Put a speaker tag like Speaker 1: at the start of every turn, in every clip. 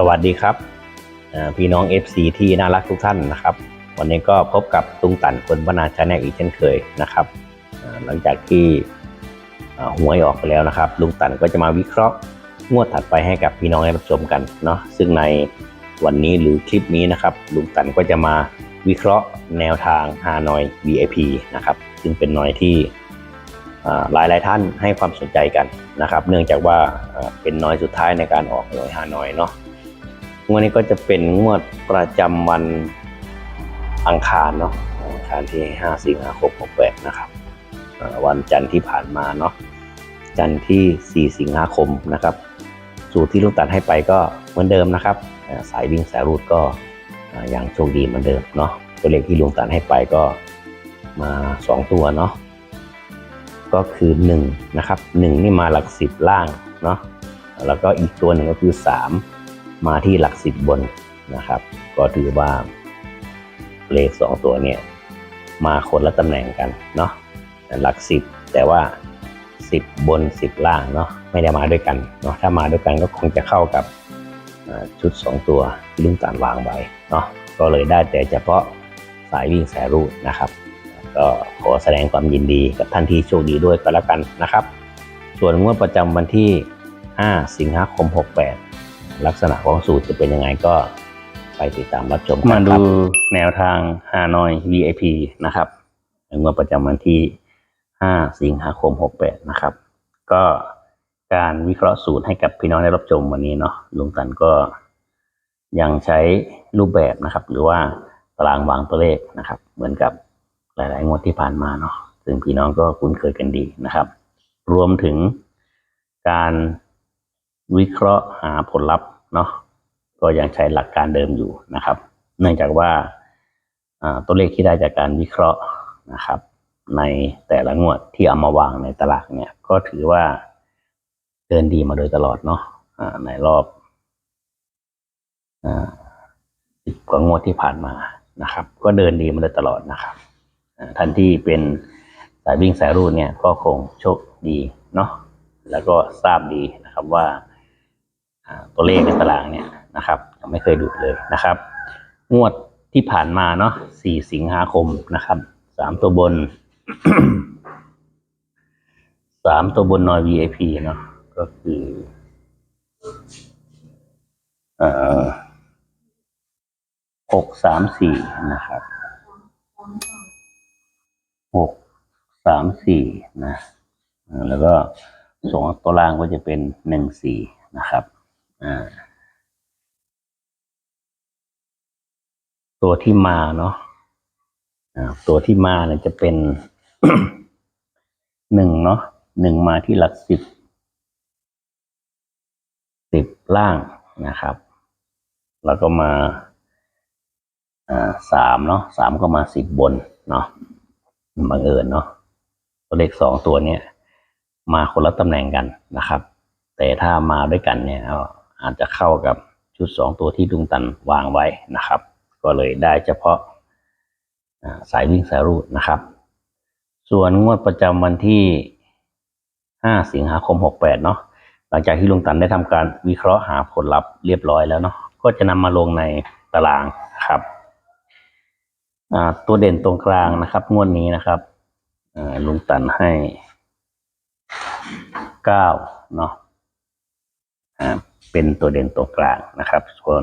Speaker 1: สวัสดีครับพี่น้อง FC ที่น่ารักทุกท่านนะครับ วันนี้ก็พบกับตุงตันคนบรรณาชาแนลอีกเช่นเคยนะครับหลังจากที่หวยออกไปแล้วนะครับ ลุงตันก็จะมาวิเคราะห์งวดถัดไปให้กับพี่น้องได้รับชมกันเนาะซึ่งในวันนี้หรือคลิปนี้นะครับ ลุงตันก็จะมาวิเคราะห์แนวทางฮานอย VIP นะครับซึ่งเป็นหนอยที่หลายหลายท่านให้ความสนใจกันนะครับ เนื่องจากว่าเอ่อเป็นน้อยสุดท้ายในการออกหน่วยฮานอยเนาะ งวดนี้ก็จะเป็นงวดประจำวันอังคารเนาะอังคารที่ 5 สิงหาคม68นะครับวันจันทร์ที่ผ่านมาเนาะจันทร์ที่ 4 สิงหาคมนะครับ สูตรที่ลูกตัดให้ไปก็เหมือนเดิมนะครับ สายวิ่งสายรูดก็เอ่อยังโชคดีเหมือนเดิมเนาะตัวเลขที่ลุงตัดให้ไปก็มา 2 ตัวเนาะก็คือ1นะครับ1นี่มาหลักสิบล่างเนาะแล้วก็อีกตัวหนึ่งก็คือ 3 มาที่หลักสิบบนนะครับ ก็ถือว่าเลขสองตัวเนี่ยมาคนละตำแหน่งกันเนาะหลักสิบแต่ว่าสิบบนสิบล่างเนาะไม่ได้มาด้วยกันเนาะถ้ามาด้วยกันก็คงจะเข้ากับชุดสองตัวที่ลุงตานวางไว้เนาะก็เลยได้แต่เฉพาะสายวิ่งสายรูดนะครับก็ขอแสดงความยินดีกับท่านที่โชคดีด้วยก็แล้วกันนะครับ ส่วนงวดประจำวันที่ 5 สิงหาคม 68 ลักษณะของสูตรจะเป็นยังไงก็ไปติดตามรับชมกันมาดูแนวทางฮานอย VIP นะครับงวดประจำวันที่ 5 สิงหาคม 68 นะครับ ก็การวิเคราะห์สูตรให้กับพี่น้องได้รับชมวันนี้เนาะลุงตันก็ยังใช้รูปแบบนะครับ หรือว่าตารางวางตัวเลขนะครับ เหมือนกับหลาย ๆ งวดที่ผ่านมาเนาะซึ่งพี่น้องก็คุ้นเคยกันดีนะครับ รวมถึงการวิเคราะห์หาผลลัพธ์ เนาะก็ยังใช้หลักการเดิมอยู่นะครับ เนื่องจากว่าตัวเลขที่ได้จากการวิเคราะห์นะครับ ในแต่ละงวดที่เอามาวางในตลาดเนี่ยก็ถือว่าเดินดีมาโดยตลอดเนาะอ่าในรอบอ่าสิบกว่างวดที่ผ่านมานะครับ ก็เดินดีมาโดยตลอดนะครับท่านที่เป็นสายวิ่งสายรูดเนี่ยก็คงโชคดีเนาะแล้วก็ทราบดีนะครับว่า ตัวเลขในตารางเนี่ยนะครับไม่เคยดูดเลยนะครับ งวดที่ผ่านมาเนาะ4สิงหาคมนะครับสามตัวบนสามตัวบนนอย VIP เนาะก็คือเออหกสามสี่นะครับหกสามสี่นะ แล้วก็สองตัวล่างก็จะเป็นหนึ่งสี่นะครับ ตัวที่มาเนาะอ่าตัวที่มาเนี่ยจะเป็นหนึ่งเนาะหนึ่งมาที่หลักสิบสิบล่างนะครับ แล้วก็มาอ่าสามเนาะสามก็มาสิบบนเนาะบังเอิญเนาะตัวเลขสองตัวเนี้ยมาคนละตำแหน่งกันนะครับ แต่ถ้ามาด้วยกันเนี่ยเอาจจะเข้ากับชุดสองตัวที่ดุงตันวางไว้นะครับ ก็เลยได้เฉพาะสายวิ่งสายรูดนะครับ ส่วนงวดประจำวันที่ 5 สิงหาคม 68 เนาะหลังจากที่ลุงตันได้ทำการวิเคราะห์หาผลลัพธ์เรียบร้อยแล้วเนาะก็จะนำมาลงในตารางครับตัวเด่นตรงกลางนะครับ งวดนี้นะครับลุงตันให้ 9 เนาะ เป็นตัวเด่นตัวกลางนะครับ ส่วน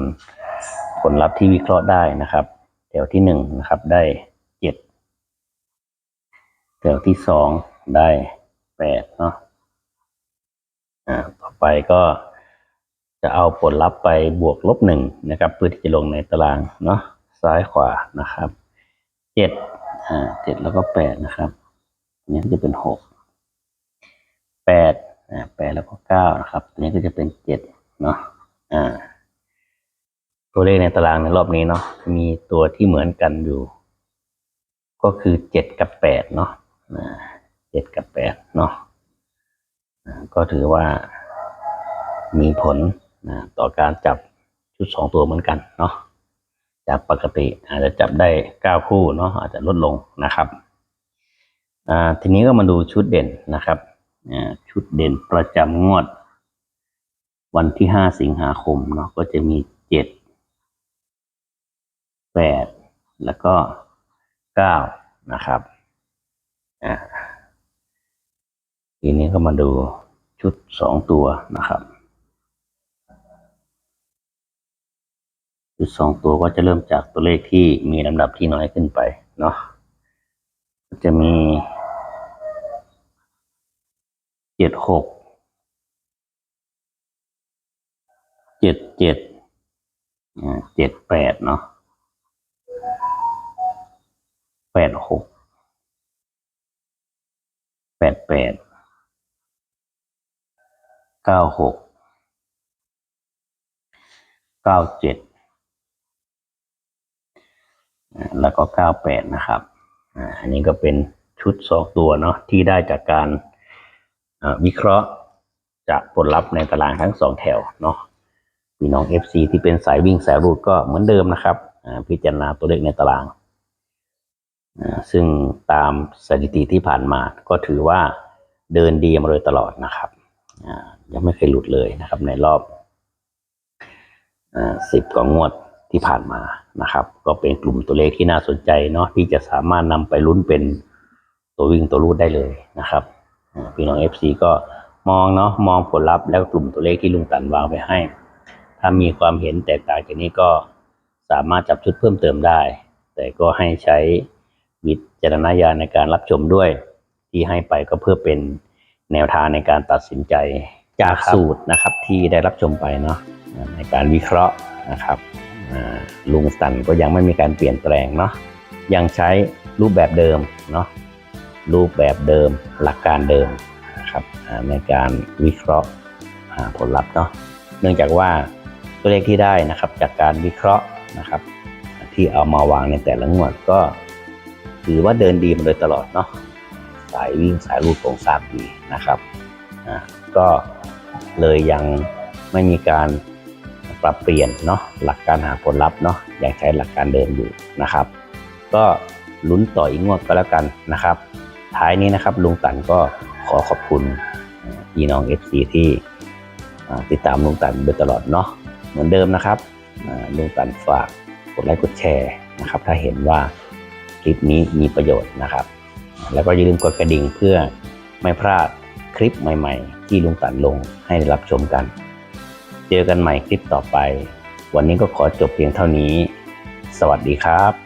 Speaker 1: ผลลัพธ์ที่วิเคราะห์ได้นะครับแถวที่หนึ่งนะครับได้เจ็ดแถวที่สองได้แปดเนาะอ่าต่อไปก็จะเอาผลลัพธ์ไปบวกลบหนึ่งนะครับ เพื่อที่จะลงในตารางเนาะซ้ายขวานะครับเจ็ดอ่าเจ็ดแล้วก็แปดนะครับอันนี้ก็จะเป็นหกแปดอ่าแปดแล้วก็เก้านะครับอันนี้ก็จะเป็นเจ็ด เนาะอ่า ตัวเลขในตารางในรอบนี้เนาะมีตัวที่เหมือนกันอยู่ ก็คือเจ็ดกับแปดเนาะเจ็ดกับแปดเนาะก็ถือว่ามีผลนะต่อการจับชุดสองตัวเหมือนกันเนาะจากปกติอาจจะจับได้เก้าคู่เนาะอาจจะลดลงนะครับทีนี้ก็มาดูชุดเด่นนะครับชุดเด่นประจำงวด วันที่ห้าสิงหาคมเนาะก็จะมีเจ็ดแปดแล้วก็เก้านะครับอ่าทีนี้ก็มาดูชุดสองตัวนะครับ ชุดสองตัวก็จะเริ่มจากตัวเลขที่มีลำดับที่น้อยขึ้นไปเนาะจะมีเจ็ดหกเจ็ดเจ็ดเจ็ดแปดเนาะแปดหกแปดแปดเก้าหกเก้าเจ็ดแล้วก็เก้าแปดนะครับอ่าอันนี้ก็เป็นชุดสองตัวเนาะที่ได้จากการวิเคราะห์จากผลลัพธ์ในตารางทั้งสองแถวเนาะ พี่น้อง FC ที่เป็นสายวิ่งสายรูดก็เหมือนเดิมนะครับพิจารณาตัวเลขในตาราง ซึ่งตามสถิติที่ผ่านมาก็ถือว่าเดินดีมาโดยตลอดนะครับยังไม่เคยหลุดเลยนะครับ ในรอบสิบกว่างวดที่ผ่านมานะครับ ก็เป็นกลุ่มตัวเลขที่น่าสนใจเนาะที่จะสามารถนำไปลุ้นเป็นตัววิ่งตัวรูดได้เลยนะครับพี่น้อง FC ก็มองเนาะมองผลลัพธ์แล้วก็กลุ่มตัวเลขที่ลุงตันวางไปให้ ถ้ามีความเห็นแตกต่างจากนี้ก็สามารถจับชุดเพิ่มเติมได้ แต่ก็ให้ใช้วิจารณญาณในการรับชมด้วย ที่ให้ไปก็เพื่อเป็นแนวทางในการตัดสินใจจากสูตรนะครับที่ได้รับชมไปเนาะในการวิเคราะห์นะครับลุงสันก็ยังไม่มีการเปลี่ยนแปลงเนาะยังใช้รูปแบบเดิมเนาะรูปแบบเดิมหลักการเดิมนะครับในการวิเคราะห์ผลลัพธ์เนาะเนื่องจากว่า ตัวเลขที่ได้นะครับ จากการวิเคราะห์นะครับ ที่เอามาวางในแต่ละงวดก็ถือว่าเดินดีมาโดยตลอดเนาะสายวิ่งสายรูดโครงสร้างดีนะครับอ่าก็เลยยังไม่มีการปรับเปลี่ยนเนาะหลักการหาผลลัพธ์เนาะยังใช้หลักการเดิมอยู่นะครับ ก็ลุ้นต่ออีกงวดก็แล้วกันนะครับ ท้ายนี้นะครับลุงตันก็ขอขอบคุณพี่น้อง FC ที่อ่ติดตามลุงตันโดยตลอดเนาะ เหมือนเดิมนะครับลุงตันฝากกดไลค์กดแชร์นะครับ ถ้าเห็นว่าคลิปนี้มีประโยชน์นะครับ แล้วก็อย่าลืมกดกระดิ่งเพื่อไม่พลาดคลิปใหม่ ๆ ที่ลุงตันลงให้ได้รับชมกัน เจอกันใหม่คลิปต่อไป วันนี้ก็ขอจบเพียงเท่านี้ สวัสดีครับ